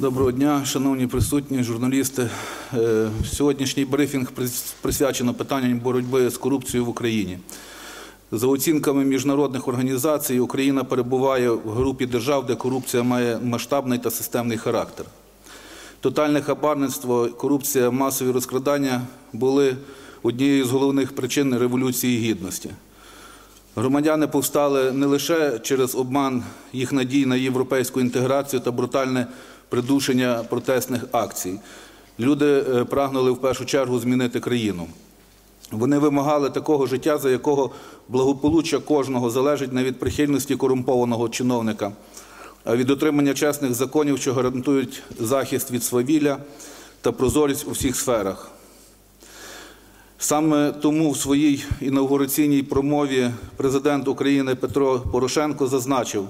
Доброго дня, шановні присутні, журналісти. Е, Сьогоднішній брифінг присвячено питанням боротьби з корупцією в Україні. За оцінками міжнародних організацій, Україна перебуває в групі держав, де корупція має масштабний та системний характер. Тотальне хабарництво, корупція, масові розкрадання були однією з головних причин Революції Гідності. Громадяни повстали не лише через обман їх надій на європейську інтеграцію та брутальне придушення протестних акцій. Люди е, прагнули в першу чергу змінити країну. Вони вимагали такого життя, за якого благополуччя кожного залежить не від прихильності корумпованого чиновника, а від отримання чесних законів, що гарантують захист від свавілля та прозорість у всіх сферах. Саме тому в своїй інаугураційній промові президент України Петро Порошенко зазначив,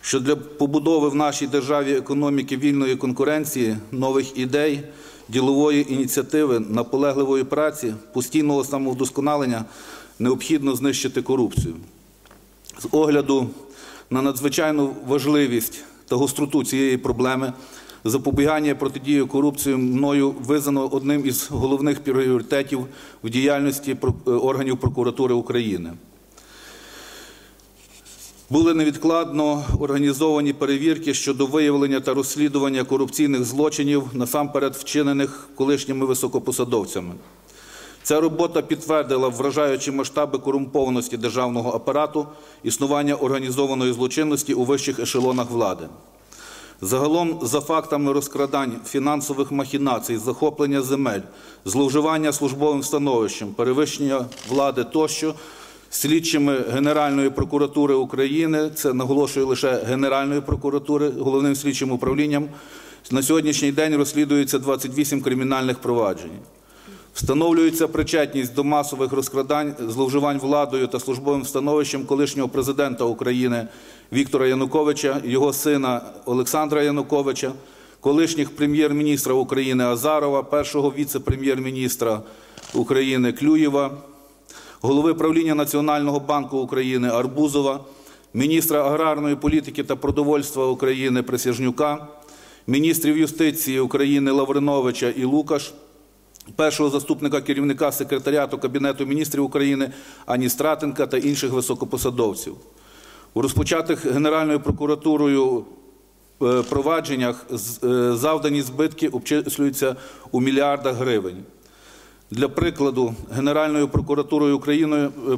що для побудови в нашій державі економіки вільної конкуренції, нових ідей, ділової ініціативи, наполегливої праці, постійного самовдосконалення необхідно знищити корупцію. З огляду на надзвичайну важливість та гостроту цієї проблеми, запобігання протидії корупції мною визнано одним із головних пріоритетів в діяльності е, органів прокуратури України. Були невідкладно організовані перевірки щодо виявлення та розслідування корупційних злочинів, насамперед вчинених колишніми високопосадовцями. Ця робота підтвердила вражаючі масштаби корумпованості державного апарату, існування організованої злочинності у вищих ешелонах влади. Загалом, за фактами розкрадань, фінансових махінацій, захоплення земель, зловживання службовим становищем, перевищення влади тощо, слідчими Генеральної прокуратури України, це наголошую лише Генеральної прокуратури, головним слідчим управлінням, на сьогоднішній день розслідується 28 кримінальних проваджень. Встановлюється причетність до масових розкрадань, зловживань владою та службовим становищем колишнього президента України Віктора Януковича, його сина Олександра Януковича, колишніх прем'єр-міністра України Азарова, першого віце-прем'єр-міністра України Клюєва, голови правління Національного банку України Арбузова, міністра аграрної політики та продовольства України Присяжнюка, міністрів юстиції України Лавриновича і Лукаш, першого заступника керівника секретаріату Кабінету міністрів України Ані Стратенка та інших високопосадовців. У розпочатих Генеральною прокуратурою е, провадженнях е, завдані збитки обчислюються у мільярдах гривень. Для прикладу, Генеральною прокуратурою України е,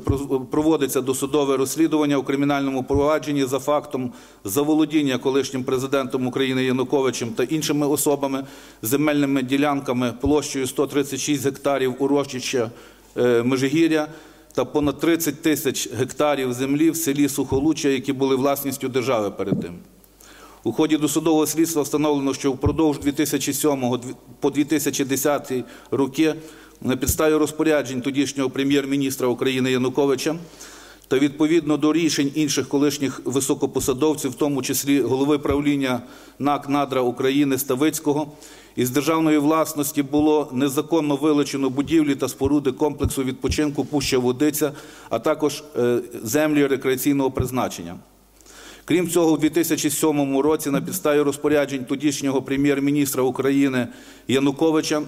проводиться досудове розслідування у кримінальному провадженні за фактом заволодіння колишнім президентом України Януковичем та іншими особами земельними ділянками площею 136 гектарів урочища е, Межигір'я та понад 30 тисяч гектарів землі в селі Сухолуччя, які були власністю держави перед тим. У ході досудового слідства встановлено, що впродовж 2007 по 2010 роки на підставі розпоряджень тодішнього прем'єр-міністра України Януковича та відповідно до рішень інших колишніх високопосадовців, в тому числі голови правління НАК «Надра України» Ставицького, із державної власності було незаконно вилучено будівлі та споруди комплексу відпочинку Пуща Водиця, а також е, землі рекреаційного призначення. Крім цього, у 2007 році на підставі розпоряджень тодішнього прем'єр-міністра України Януковича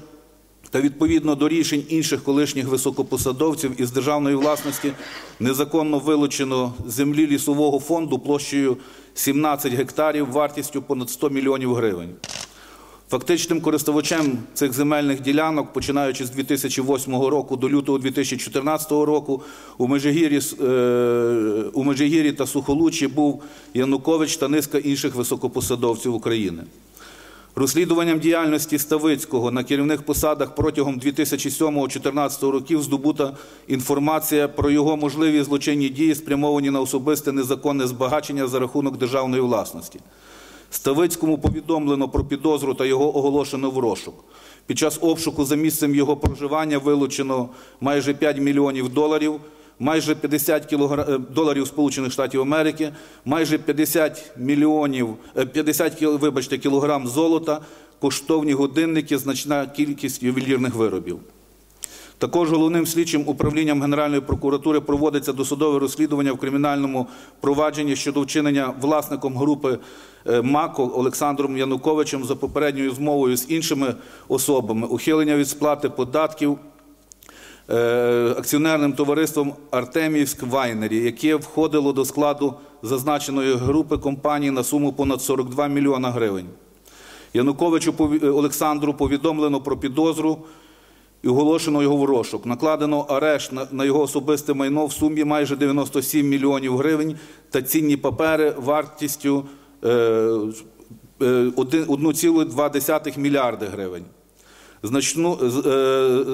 та відповідно до рішень інших колишніх високопосадовців із державної власності незаконно вилучено землі лісового фонду площею 17 гектарів вартістю понад 100 мільйонів гривень. Фактичним користувачем цих земельних ділянок, починаючи з 2008 року до лютого 2014 року, у Межигір'ї, е, у Межигір'ї та Сухолуччі був Янукович та низка інших високопосадовців України. Розслідуванням діяльності Ставицького на керівних посадах протягом 2007-2014 років здобута інформація про його можливі злочинні дії, спрямовані на особисте незаконне збагачення за рахунок державної власності. Ставицькому повідомлено про підозру та його оголошено в розшук. Під час обшуку за місцем його проживання вилучено майже 5 мільйонів доларів, майже 50 кілогра... е, доларів Сполучених Штатів Америки, майже 50 мільйонів, е, 50 кіл... вибачте, кілограм золота, коштовні годинники, значна кількість ювелірних виробів. Також головним слідчим управлінням Генеральної прокуратури проводиться досудове розслідування в кримінальному провадженні щодо вчинення власником групи е, МАКО Олександром Януковичем за попередньою змовою з іншими особами, ухилення від сплати податків е, акціонерним товариством Артемівськ Вайнері, яке входило до складу зазначеної групи компаній на суму понад 42 мільйона гривень. Януковичу Олександру повідомлено про підозру і оголошено його в розшук. Накладено арешт на, його особисте майно в сумі майже 97 мільйонів гривень та цінні папери вартістю е, е, один- 1,2 мільярди гривень. Значну, е,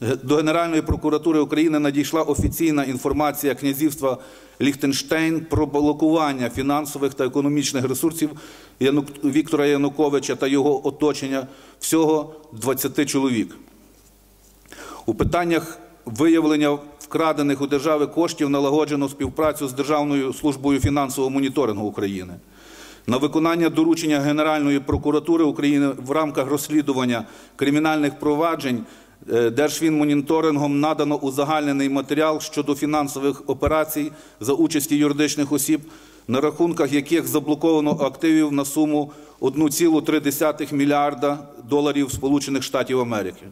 до Генеральної прокуратури України надійшла офіційна інформація князівства Ліхтенштейн про блокування фінансових та економічних ресурсів Віктора Януковича та його оточення всього 20 чоловік. У питаннях виявлення вкрадених у держави коштів налагоджено співпрацю з Державною службою фінансового моніторингу України. На виконання доручення Генеральної прокуратури України в рамках розслідування кримінальних проваджень Держфінмоніторингом надано узагальнений матеріал щодо фінансових операцій за участі юридичних осіб, на рахунках яких заблоковано активів на суму 1,3 мільярда доларів Сполучених Штатів Америки.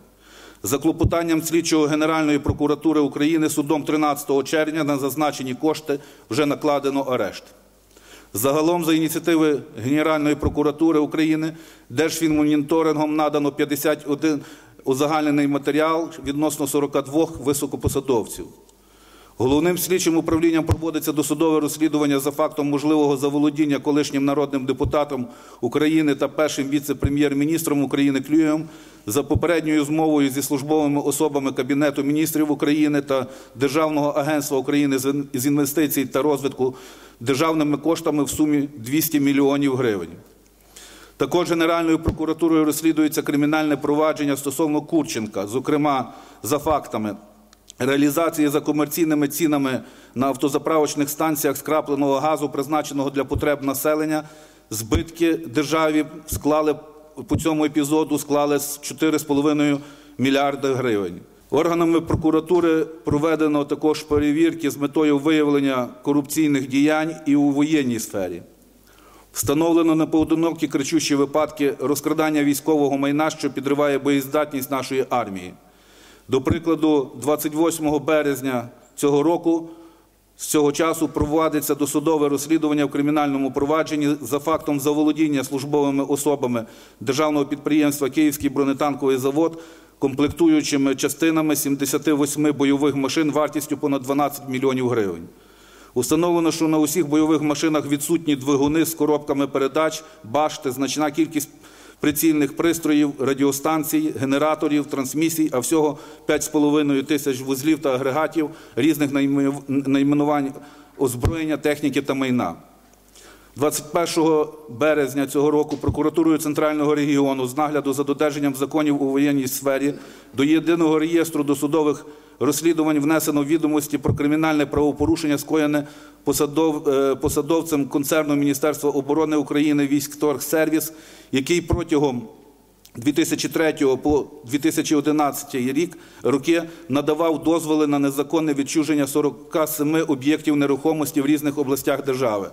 За клопотанням слідчого Генеральної прокуратури України судом 13 червня на зазначені кошти вже накладено арешт. Загалом за ініціативи Генеральної прокуратури України Держфінмоніторингом надано 51 узагальнений матеріал відносно 42 високопосадовців. Головним слідчим управлінням проводиться досудове розслідування за фактом можливого заволодіння колишнім народним депутатом України та першим віце-прем'єр-міністром України Клюєм за попередньою змовою зі службовими особами Кабінету міністрів України та Державного агентства України з інвестицій та розвитку державними коштами в сумі 200 мільйонів гривень. Також Генеральною прокуратурою розслідується кримінальне провадження стосовно Курченка, зокрема за фактами реалізації за комерційними цінами на автозаправочних станціях скрапленого газу, призначеного для потреб населення, збитки державі склали по цьому епізоду склали з 4,5 мільярда гривень. Органами прокуратури проведено також перевірки з метою виявлення корупційних діянь і у воєнній сфері. Встановлено непоодинокі кричущі випадки розкрадання військового майна, що підриває боєздатність нашої армії. До прикладу, 28 березня цього року з цього часу проводиться досудове розслідування в кримінальному провадженні за фактом заволодіння службовими особами державного підприємства Київський бронетанковий завод комплектуючими частинами 78 бойових машин вартістю понад 12 мільйонів гривень. Установлено, що на усіх бойових машинах відсутні двигуни з коробками передач, башти, значна кількість прицільних пристроїв, радіостанцій, генераторів, трансмісій, а всього 5,5 тисяч вузлів та агрегатів різних найменувань озброєння, техніки та майна. 21 березня цього року прокуратурою Центрального регіону з нагляду за додержанням законів у воєнній сфері до єдиного реєстру досудових розслідувань внесено відомості про кримінальне правопорушення, скоєне посадов, е, посадовцем концерну Міністерства оборони України «Військторгсервіс», який протягом 2003 по 2011 рік роки надавав дозволи на незаконне відчуження 47 об'єктів нерухомості в різних областях держави.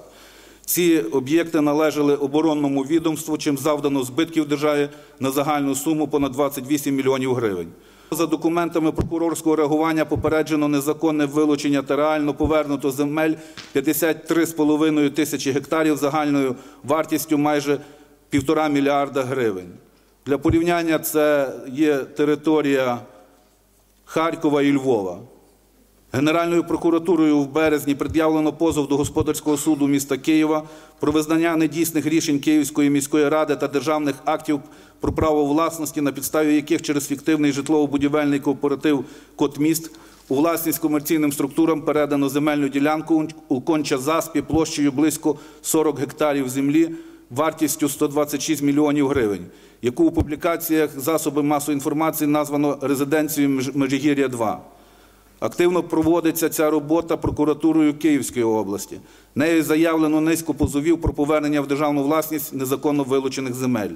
Ці об'єкти належали оборонному відомству, чим завдано збитків державі на загальну суму понад 28 мільйонів гривень. За документами прокурорського реагування попереджено незаконне вилучення та реально повернуто земель 53,5 тисячі гектарів загальною вартістю майже півтора мільярда гривень. Для порівняння це є територія Харкова і Львова. Генеральною прокуратурою в березні пред'явлено позов до господарського суду міста Києва про визнання недійсних рішень Київської міської ради та державних актів про право власності, на підставі яких через фіктивний житлово-будівельний кооператив «Котміст» у власність комерційним структурам передано земельну ділянку у Конча-Заспі площею близько 40 гектарів землі вартістю 126 мільйонів гривень, яку у публікаціях засоби масової інформації названо резиденцією Меж- Межигір'я-2. Активно проводиться ця робота прокуратурою Київської області. Нею заявлено низку позовів про повернення в державну власність незаконно вилучених земель.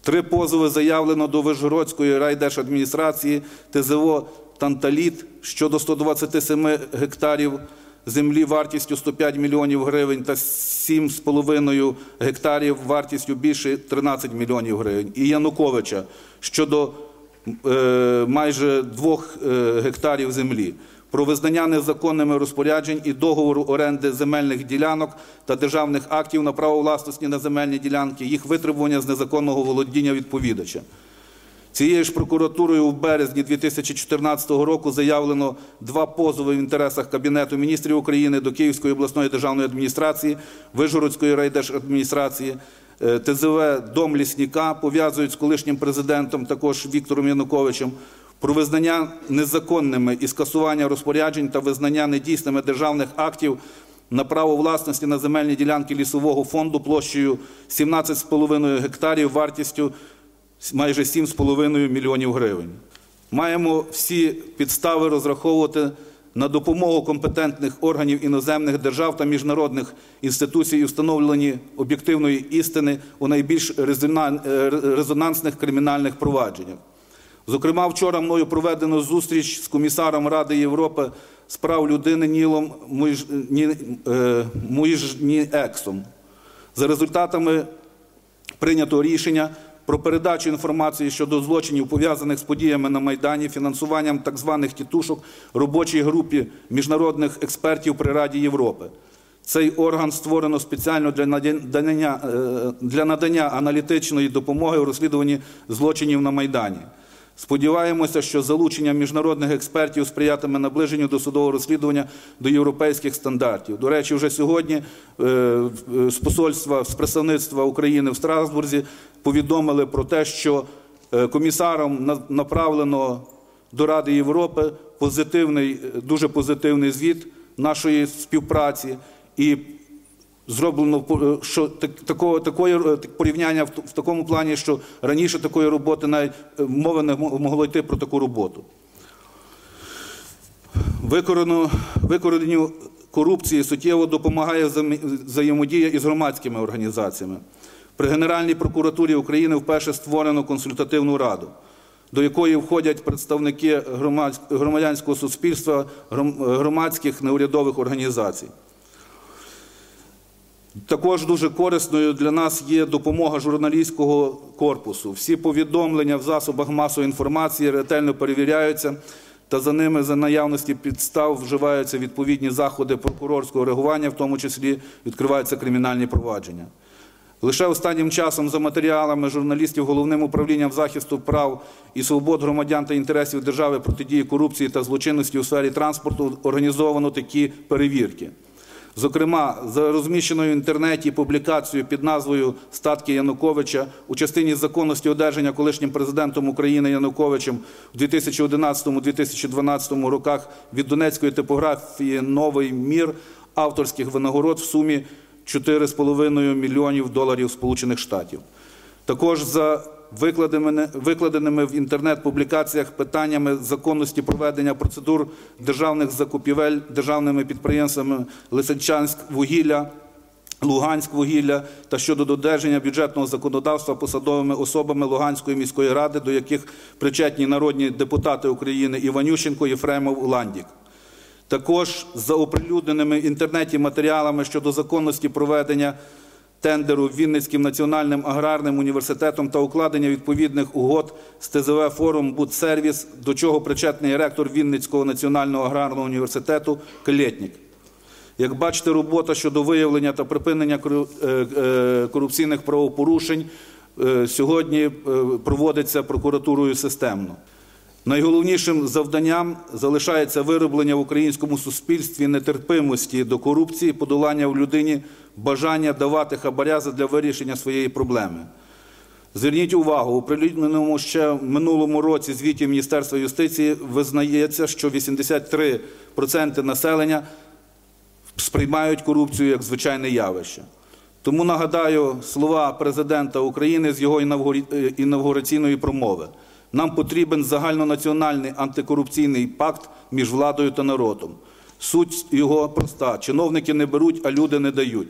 Три позови заявлено до Вишгородської райдержадміністрації ТЗО «Танталіт» щодо 127 гектарів землі вартістю 105 мільйонів гривень та 7,5 гектарів вартістю більше 13 мільйонів гривень. І Януковича щодо майже 2 е, гектарів землі про визнання незаконними розпоряджень і договору оренди земельних ділянок та державних актів на право власності на земельні ділянки, їх витребування з незаконного володіння відповідача. Цією ж прокуратурою у березні 2014 року заявлено два позови в інтересах Кабінету міністрів України до Київської обласної державної адміністрації, Вижгородської райдержадміністрації, е, ТЗВ «Дом лісника» пов'язують з колишнім президентом, також Віктором Януковичем, про визнання незаконними і скасування розпоряджень та визнання недійсними державних актів на право власності на земельні ділянки лісового фонду площею 17,5 гектарів вартістю майже 7,5 мільйонів гривень. Маємо всі підстави розраховувати на допомогу компетентних органів іноземних держав та міжнародних інституцій у встановленні об'єктивної істини у найбільш е, резонансних кримінальних провадженнях. Зокрема, вчора мною проведено зустріч з комісаром Ради Європи з прав людини Нілом Ні- е. За результатами прийнято рішення про передачу інформації щодо злочинів, пов'язаних з подіями на Майдані, фінансуванням так званих тітушок робочій групі міжнародних експертів при Раді Європи. Цей орган створено спеціально для надання, е, для надання аналітичної допомоги у розслідуванні злочинів на Майдані. Сподіваємося, що залучення міжнародних експертів сприятиме наближенню до судового розслідування до європейських стандартів. До речі, вже сьогодні е, з посольства, з представництва України в Страсбурзі повідомили про те, що е, комісаром на- направлено до Ради Європи позитивний, е, дуже позитивний звіт нашої співпраці і зроблено е, що так- такого е, порівняння в, в такому плані, що раніше такої роботи навіть е, мови не могло йти про таку роботу. Викорено, викорененню корупції суттєво допомагає взаємодія із громадськими організаціями. При Генеральній прокуратурі України вперше створено консультативну раду, до якої входять представники громадянського суспільства, гром- громадських неурядових організацій. Також дуже корисною для нас є допомога журналістського корпусу. Всі повідомлення в засобах масової інформації ретельно перевіряються, та за ними за наявності підстав вживаються відповідні заходи прокурорського реагування, в тому числі відкриваються кримінальні провадження. Лише останнім часом за матеріалами журналістів головним управлінням захисту прав і свобод громадян та інтересів держави протидії корупції та злочинності у сфері транспорту організовано такі перевірки. Зокрема, за розміщеною в інтернеті публікацією під назвою Статки Януковича у частині законності одержання колишнім президентом України Януковичем у 2011-2012 роках від Донецької типографії Новий мір авторських винагород в сумі 4,5 мільйонів доларів Сполучених Штатів. Також за викладеними, в інтернет-публікаціях питаннями законності проведення процедур державних закупівель державними підприємствами Лисичанськ вугілля, Луганськ вугілля та щодо додержання бюджетного законодавства посадовими особами Луганської міської ради, до яких причетні народні депутати України Іванющенко, Єфремов, Ландік. Також за оприлюдненими інтернеті матеріалами щодо законності проведення тендеру Вінницьким національним аграрним університетом та укладення відповідних угод з ТЗВ форум «Будсервіс», до чого причетний ректор Вінницького національного аграрного університету Клєтнік. Як бачите, робота щодо виявлення та припинення е, е, корупційних правопорушень е, сьогодні проводиться прокуратурою системно. Найголовнішим завданням залишається вироблення в українському суспільстві нетерпимості до корупції, подолання в людині бажання давати хабаря для вирішення своєї проблеми. Зверніть увагу, у прилюдненому ще минулому році звіті Міністерства юстиції визнається, що 83% населення сприймають корупцію як звичайне явище. Тому нагадаю слова президента України з його е, інавгураційної промови. Нам потрібен загальнонаціональний антикорупційний пакт між владою та народом. Суть його проста: чиновники не беруть, а люди не дають.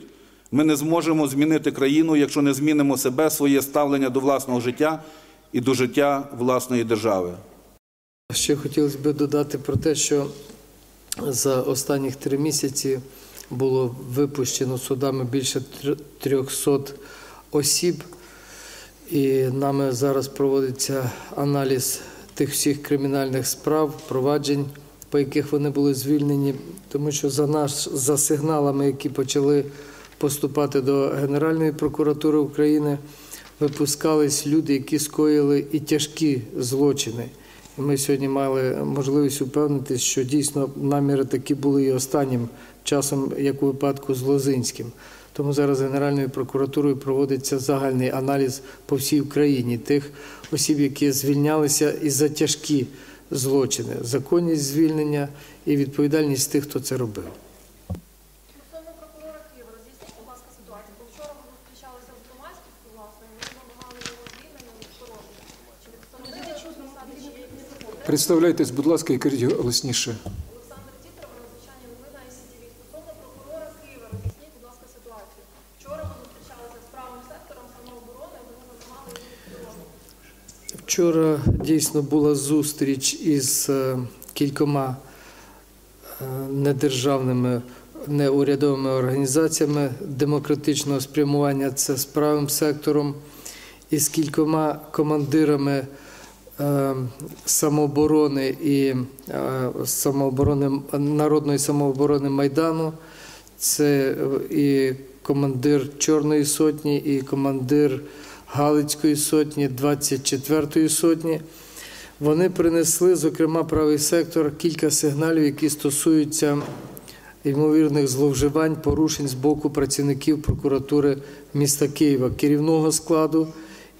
Ми не зможемо змінити країну, якщо не змінимо себе, своє ставлення до власного життя і до життя власної держави. Ще хотілося б додати про те, що за останніх три місяці було випущено судами більше тр- 300 осіб, і нами зараз проводиться аналіз тих всіх кримінальних справ, проваджень, по яких вони були звільнені, тому що за наш за сигналами, які почали поступати до Генеральної прокуратури України, випускались люди, які скоїли і тяжкі злочини. Ми сьогодні мали можливість упевнитись, що дійсно наміри такі були і останнім часом, як у випадку з Лозинським. Тому зараз Генеральною прокуратурою проводиться загальний аналіз по всій Україні тих осіб, які звільнялися і за тяжкі злочини, законність звільнення і відповідальність тих, хто це робив. Стосовно прокурора Києва, роз'ясніть, будь ласка, ситуацію. Бо вчора ви зустрічалися з громадськістю, власне, і ви вимагали його звільнення від порожнього. Чи відсторонили посади, чи є якісь закони? Представляйтесь, будь ласка, і кажіть голосніше. Олександр Тітров, надзвичайні новини ICTV. Стосовно прокурора Києва, роз'ясніть, будь ласка, ситуацію. Вчора ви зустрічалися з правим сектором самооборони, вони вимагали його відсторонення. Вчора дійсно була зустріч із е, кількома е, недержавними неурядовими організаціями демократичного спрямування, це з правим сектором, і з кількома командирами е, самооборони і самооборони народної самооборони Майдану. Це і командир Чорної сотні, і командир Галицької сотні, 24-ї сотні. Вони принесли, зокрема, правий сектор, кілька сигналів, які стосуються ймовірних зловживань, порушень з боку працівників прокуратури міста Києва, керівного складу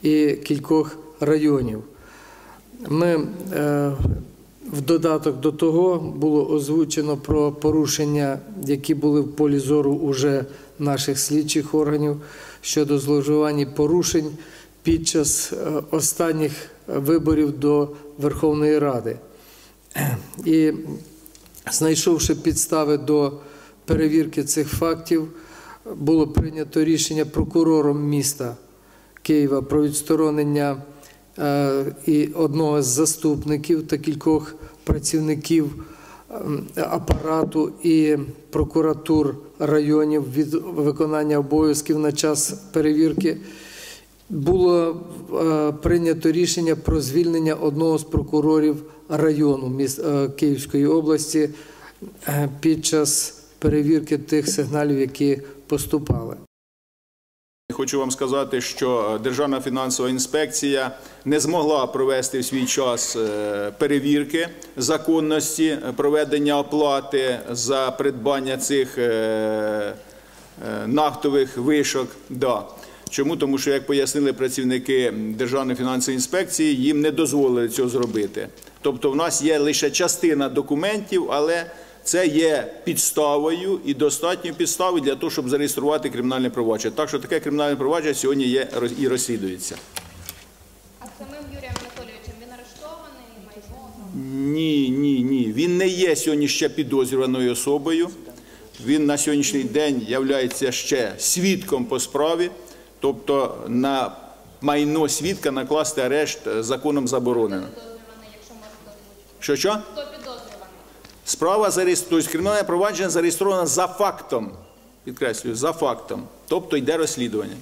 і кількох районів. Ми е, в додаток до того було озвучено про порушення, які були в полі зору уже наших слідчих органів щодо зловживань і порушень під час е, останніх виборів до Верховної Ради. І знайшовши підстави до перевірки цих фактів, було прийнято рішення прокурором міста Києва про відсторонення е, і одного з заступників та кількох працівників апарату і прокуратур районів від виконання обов'язків на час перевірки. Було е, прийнято рішення про звільнення одного з прокурорів району е, Київської області е, під час перевірки тих сигналів, які поступали. Хочу вам сказати, що Державна фінансова інспекція не змогла провести в свій час е, перевірки законності проведення оплати за придбання цих е, е, нафтових вишок. Да. Чому? Тому що, як пояснили працівники Державної фінансової інспекції, їм не дозволили цього зробити. Тобто, в нас є лише частина документів, але це є підставою і достатньою підставою для того, щоб зареєструвати кримінальне провадження. Так що таке кримінальне провадження сьогодні є і розслідується. А самим Юрієм Анатолійовичем він арештований, майно? Ні, ні, ні. Він не є сьогодні ще підозрюваною особою. Він на сьогоднішній день є ще свідком по справі, тобто на майно свідка накласти арешт е, законом заборонено. Якщо озвучити. Що що? Справа зареєстрована, тобто кримінальне провадження зареєстровано за фактом. Підкреслюю, за фактом. Тобто йде розслідування.